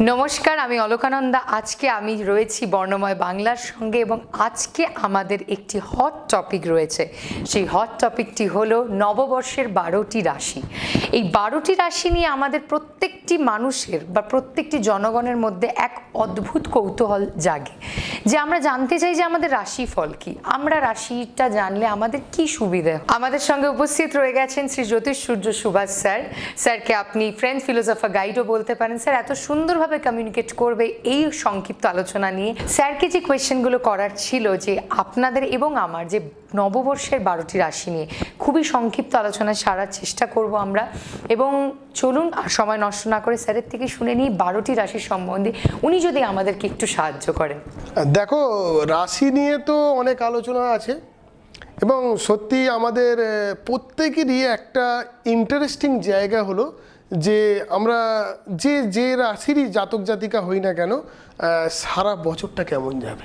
নমস্কার, আমি অলকানন্দা। আজকে আমি রয়েছি বর্ণময় বাংলার সঙ্গে এবং আজকে আমাদের একটি হট টপিক রয়েছে। সেই হট টপিকটি হলো নববর্ষের বারোটি রাশি। এই বারোটি রাশি নিয়ে আমাদের প্রত্যেকটি মানুষের বা প্রত্যেকটি জনগণের মধ্যে এক অদ্ভুত কৌতূহল জাগে। যে আমরা জানতে চাই যে আমাদের রাশিফল কি। আমরা রাশিটা জানলে আমাদের কি সুবিধা আমাদের সঙ্গে উপস্থিত রয়ে গেছেন শ্রী জ্যোতিষ সূর্য সুভাষ স্যার। স্যারকে আপনি ফ্রেন্ড ফিলোসফার গাইডও বলতে পারেন। স্যার, এত সুন্দরভাবে কমিউনিকেট করবে এই সংক্ষিপ্ত আলোচনা নিয়ে? স্যারকে যে কোয়েশ্চেনগুলো করার ছিল যে আপনাদের এবং আমার যে নববর্ষের বারোটি রাশি নিয়ে, খুবই সংক্ষিপ্ত আলোচনা সারার চেষ্টা করব আমরা। এবং চলুন আর সময় নষ্ট না করে স্যারের থেকে শুনে নিই বারোটি রাশির সম্বন্ধে। উনি যদি আমাদেরকে একটু সাহায্য করেন। দেখো, রাশি নিয়ে তো অনেক আলোচনা আছে এবং সত্যি আমাদের প্রত্যেকেরই একটা ইন্টারেস্টিং জায়গা হলো যে আমরা যে যে রাশিরই জাতক জাতিকা হই না কেন সারা বছরটা কেমন যাবে?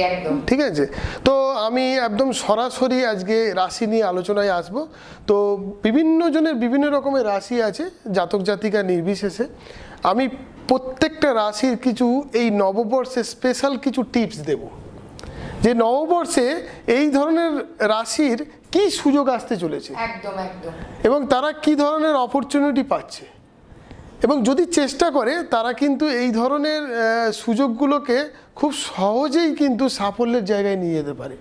একদম। ঠিক আছে? তো আমি একদম সরাসরি আজকে রাশি নিয়ে আলোচনায় আসব। তো বিভিন্ন জনের বিভিন্ন রকমের রাশি আছে জাতক জাতিকা নির্বিশেষে। আমি প্রত্যেকটা রাশির কিছু এই নববর্ষে স্পেশাল কিছু টিপস দেব। যে নববর্ষে এই ধরনের রাশির কি সুযোগ আসতে চলেছে? একদম একদম। এবং তারা কি ধরনের অপরচুনিটি পাচ্ছে? এবং যদি চেষ্টা করে তারা কিন্তু এই ধরনের সুযোগগুলোকে খুব সহজেই কিন্তু সাফল্যের জায়গায় নিয়ে যেতে পারে।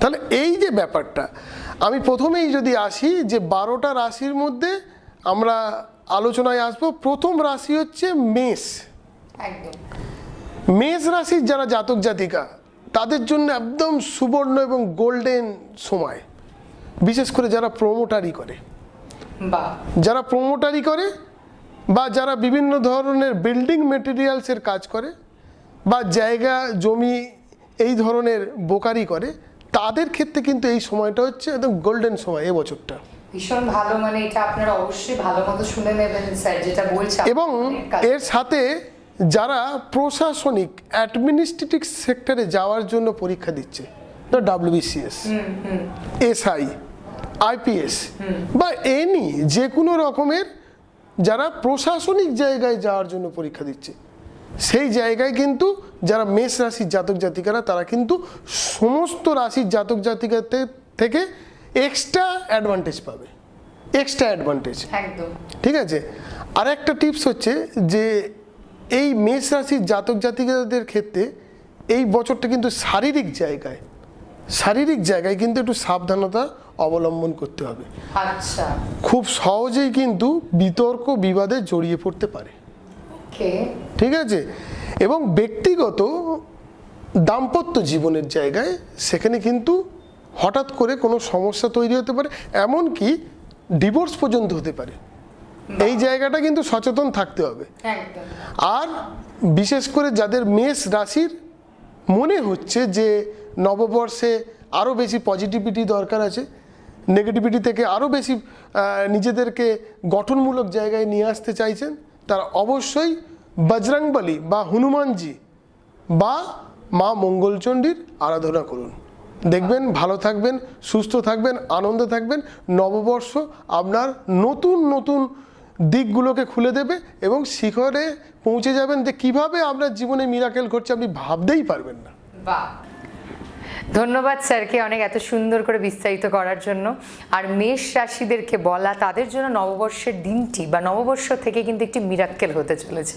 তাহলে এই যে ব্যাপারটা আমি প্রথমেই যদি আসি যে বারোটা রাশির মধ্যে আমরা আলোচনায় আসব প্রথম রাশি হচ্ছে মেষ। মেষ রাশির যারা জাতক জাতিকা তাদের জন্য একদম সুবর্ণ এবং গোল্ডেন সময়। বিশেষ করে যারা প্রোমোটারি করে। যারা প্রোমোটারি করে বা যারা বিভিন্ন ধরনের বিল্ডিং মেটেরিয়ালসের কাজ করে বা জায়গা জমি এই ধরনের বোকারি করে তাদের ক্ষেত্রে কিন্তু এই সময়টা হচ্ছে একদম গোল্ডেন সময় এই বছরটা ভীষণ ভালো মানে এটা আপনারা অবশ্যই ভালো মতো শুনে নেবেন স্যার যেটা বলছে। এবং এর সাথে যারা প্রশাসনিক অ্যাডমিনিস্ট্রেটিভ সেক্টরে যাওয়ার জন্য পরীক্ষা দিচ্ছে W B C S S I I P S বা এনি যে কোনো রকমের যারা প্রশাসনিক জায়গায় যাওয়ার জন্য পরীক্ষা দিচ্ছে সেই জায়গায় কিন্তু যারা মেষ রাশির জাতক জাতিকারা তারা কিন্তু সমস্ত রাশির জাতক জাতিকাতে থেকে এক্সট্রা অ্যাডভান্টেজ পাবে এক্সট্রা অ্যাডভান্টেজ ঠিক আছে? আর একটা টিপস হচ্ছে যে এই মেষ রাশির জাতক জাতিকাদের ক্ষেত্রে এই বছরটা কিন্তু শারীরিক জায়গায় শারীরিক জায়গায় কিন্তু একটু সাবধানতা অবলম্বন করতে হবে। আচ্ছা। খুব সহজেই কিন্তু বিতর্ক বিবাদে জড়িয়ে পড়তে পারে। ঠিক আছে? এবং ব্যক্তিগত দাম্পত্য জীবনের জায়গায় সেখানে কিন্তু হঠাৎ করে কোনো সমস্যা তৈরি হতে পারে এমনকি ডিভোর্স পর্যন্ত হতে পারে। এই জায়গাটা কিন্তু সচেতন থাকতে হবে। আর বিশেষ করে যাদের মেষ রাশির মনে হচ্ছে যে নববর্ষে আরও বেশি পজিটিভিটি দরকার আছে নেগেটিভিটি থেকে আরও বেশি নিজেদেরকে গঠনমূলক জায়গায় নিয়ে আসতে চাইছেন তারা অবশ্যই বজরংবলী বা হনুমানজি বা মা মঙ্গলচণ্ডীর আরাধনা করুন। দেখবেন ভালো থাকবেন সুস্থ থাকবেন আনন্দে থাকবেন। নববর্ষ আপনার নতুন নতুন দিকগুলোকে খুলে দেবে এবং শিখরে পৌঁছে যাবেন যে কীভাবে আপনার জীবনে মিরাকেল ঘটছে আপনি ভাবতেই পারবেন না। ধন্যবাদ স্যারকে অনেক এত সুন্দর করে বিস্তারিত করার জন্য। আর মেষ রাশিদেরকে বলা তাদের জন্য নববর্ষের দিনটি বা নববর্ষ থেকে কিন্তু একটি মিরাক্কেল হতে চলেছে।